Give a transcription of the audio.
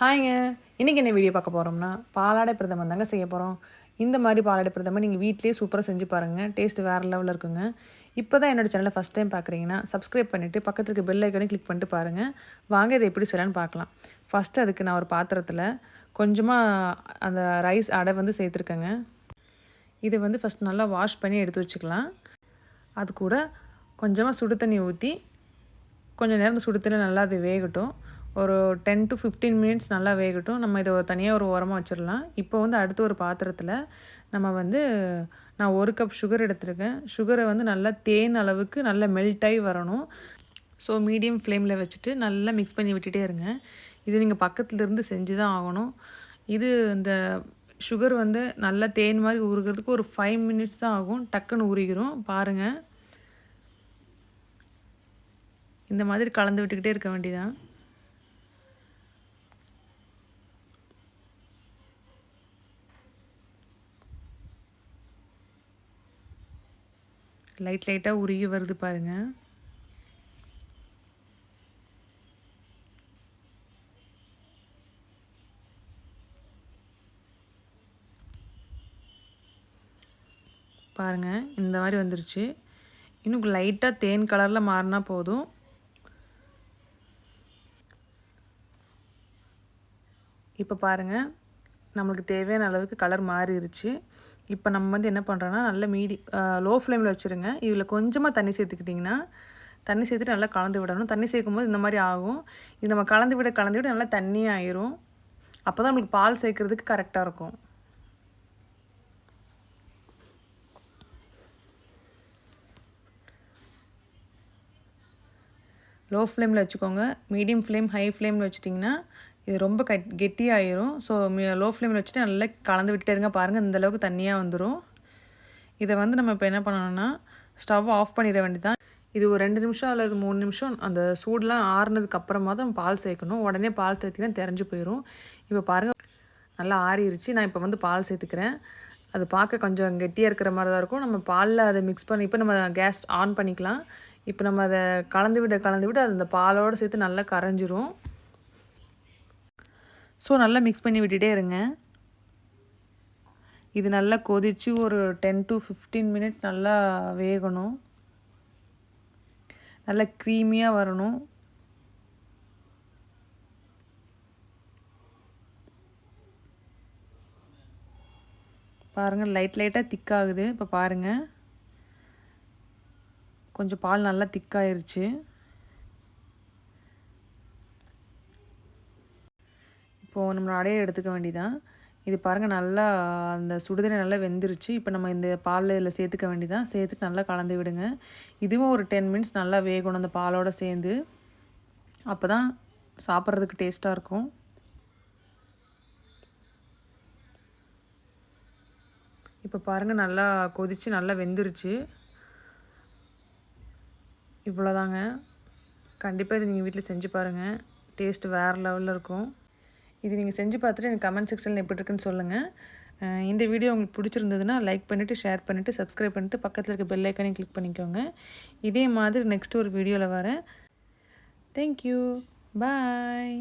ஹாய்ங்க. இன்றைக்கி என்ன வீடியோ பார்க்க போகிறோம்னா பாலாடை பிரதமன் தாங்க செய்ய போகிறோம் இந்த மாதிரி பாலாடை பிரதமன் நீங்கள் வீட்லேயே சூப்பராக செஞ்சு பாருங்கள் டேஸ்ட் வேறு லெவலில் இருக்குங்க. இப்போ தான் என்னோடய சேனலை ஃபஸ்ட் டைம் பார்க்குறீங்கன்னா சப்ஸ்கிரைப் பண்ணிவிட்டு பக்கத்தில் இருக்க பெல் ஐக்கனையும் கிளிக் பண்ணிட்டு பாருங்கள் வாங்க இதை எப்படி செய்யலான்னு பார்க்கலாம். ஃபஸ்ட்டு அதுக்கு நான் ஒரு பாத்திரத்தில் கொஞ்சமாக அந்த ரைஸ் அடை வந்து சேர்த்துருக்கேங்க. இதை வந்து ஃபஸ்ட் நல்லா வாஷ் பண்ணி எடுத்து வச்சுக்கலாம். அது கூட கொஞ்சமாக சுடு தண்ணி ஊற்றி கொஞ்சம் நேரம் சுடு தண்ணி நல்லா அது வேகட்டும். ஒரு டென் டு ஃபிஃப்டீன் மினிட்ஸ் நல்லா வேகட்டும். நம்ம இதை ஒரு தனியாக ஒரு உரமாக வச்சிடலாம் இப்போ வந்து அடுத்த ஒரு பாத்திரத்தில் நம்ம வந்து நான் ஒரு கப் சுகர் எடுத்திருக்கேன். சுகரை வந்து நல்லா தேன் அளவுக்கு நல்லா மெல்ட்டாகி வரணும். ஸோ மீடியம் ஃப்ளேமில் வச்சுட்டு நல்லா மிக்ஸ் பண்ணி விட்டுட்டே இருங்க. இது நீங்கள் பக்கத்தில் இருந்து செஞ்சு தான் ஆகணும். இது இந்த சுகர் வந்து நல்லா தேன் மாதிரி உருகிறதுக்கு ஒரு ஃபைவ் மினிட்ஸ் தான் ஆகும். டக்குன்னு உருகிரும் பாருங்கள் இந்த மாதிரி கலந்து விட்டுக்கிட்டே இருக்க வேண்டியதான் லைட் லைட்டாக உருகி வருது பாருங்கள் பாருங்கள் இந்த மாதிரி வந்துருச்சு. இன்னும் லைட்டாக தேன் கலரில் மாறினா போதும். இப்போ பாருங்கள் நம்மளுக்கு தேவையான அளவுக்கு கலர் மாறிடுச்சு இப்போ நம்ம வந்து என்ன பண்ணுறோன்னா நல்ல மீடி லோ ஃப்ளேமில் வச்சுருங்க. இதில் கொஞ்சமாக தண்ணி சேர்த்துக்கிட்டிங்கன்னா தண்ணி சேர்த்துட்டு நல்லா கலந்து விடணும். தண்ணி சேர்க்கும் போது இந்த மாதிரி ஆகும். இது நம்ம கலந்து விட கலந்து விட நல்லா தண்ணியாக ஆயிரும். அப்போ தான் நம்மளுக்கு பால் சேர்க்குறதுக்கு கரெக்டாக இருக்கும். லோ ஃப்ளேமில் வச்சுக்கோங்க மீடியம் ஃப்ளேம் ஹை ஃப்ளேமில் வச்சிட்டிங்கன்னா இது ரொம்ப கட் கெட்டியாயிரும். ஸோ லோ ஃப்ளேமில் வச்சுட்டு நல்லா கலந்து விட்டுட்டே இருங்க. பாருங்கள் இந்தளவுக்கு தண்ணியாக வந்துடும் இதை வந்து நம்ம இப்போ என்ன பண்ணணும்னா ஸ்டவ் ஆஃப் பண்ணிட வேண்டியதான் இது ஒரு ரெண்டு நிமிஷம் அல்லது மூணு நிமிஷம் அந்த சூடெலாம் ஆறுனதுக்கு அப்புறமா தான் பால் சேர்க்கணும். உடனே பால் சேர்த்திங்கன்னா தெரிஞ்சு போயிடும் இப்போ பாருங்கள் நல்லா ஆறிடுச்சு நான் இப்போ வந்து பால் சேர்த்துக்கிறேன். அது பார்க்க கொஞ்சம் கெட்டியாக இருக்கிற மாதிரி தான் இருக்கும். நம்ம பாலில் அதை மிக்ஸ் பண்ணி இப்போ நம்ம கேஸ் ஆன் பண்ணிக்கலாம். இப்போ நம்ம அதை கலந்து விட கலந்து விட அது அந்த பாலோடு சேர்த்து நல்லா கரைஞ்சிரும். ஸோ நல்லா மிக்ஸ் பண்ணி விட்டுட்டே இருங்க. இது நல்லா கொதித்து ஒரு டென் டு ஃபிஃப்டீன் மினிட்ஸ் நல்லா வேகணும். நல்லா க்ரீமியாக வரணும். பாருங்கள் லைட் லைட்டாக திக்காகுது இப்போ பாருங்கள் கொஞ்சம் பால் நல்லா திக்காயிருச்சு இப்போது நம்ம அடையை எடுத்துக்க வேண்டிதான். இது பாருங்கள் நல்லா அந்த சுடுதண்ணி நல்லா வெந்துருச்சு. இப்போ நம்ம இந்த பாலில் இதில் சேர்த்துக்க வேண்டியதான் சேர்த்துட்டு நல்லா கலந்து விடுங்க. இதுவும் ஒரு டென் மினிட்ஸ் நல்லா வேகணும் அந்த பாலோடு சேர்ந்து. அப்போ தான் சாப்பிட்றதுக்கு டேஸ்ட்டாக இருக்கும். இப்போ பாருங்கள் நல்லா கொதித்து நல்லா வெந்துருச்சு. இவ்வளோதாங்க. கண்டிப்பாக இது நீங்கள் வீட்டில் செஞ்சு பாருங்கள் டேஸ்ட்டு வேறு லெவலில் இருக்கும். இது நீங்கள் செஞ்சு பார்த்துட்டு எனக்கு கமெண்ட் செக்ஷனில் எப்படி இருக்குன்னு சொல்லுங்கள் இந்த வீடியோ உங்களுக்கு பிடிச்சிருந்ததுன்னா லைக் பண்ணிவிட்டு ஷேர் பண்ணிவிட்டு சப்ஸ்கிரைப் பண்ணிவிட்டு பக்கத்தில் இருக்க பெல் ஐக்கனையும் கிளிக் பண்ணிக்கோங்க. இதே மாதிரி நெக்ஸ்ட் ஒரு வீடியோவில் வரேன். Thank you bye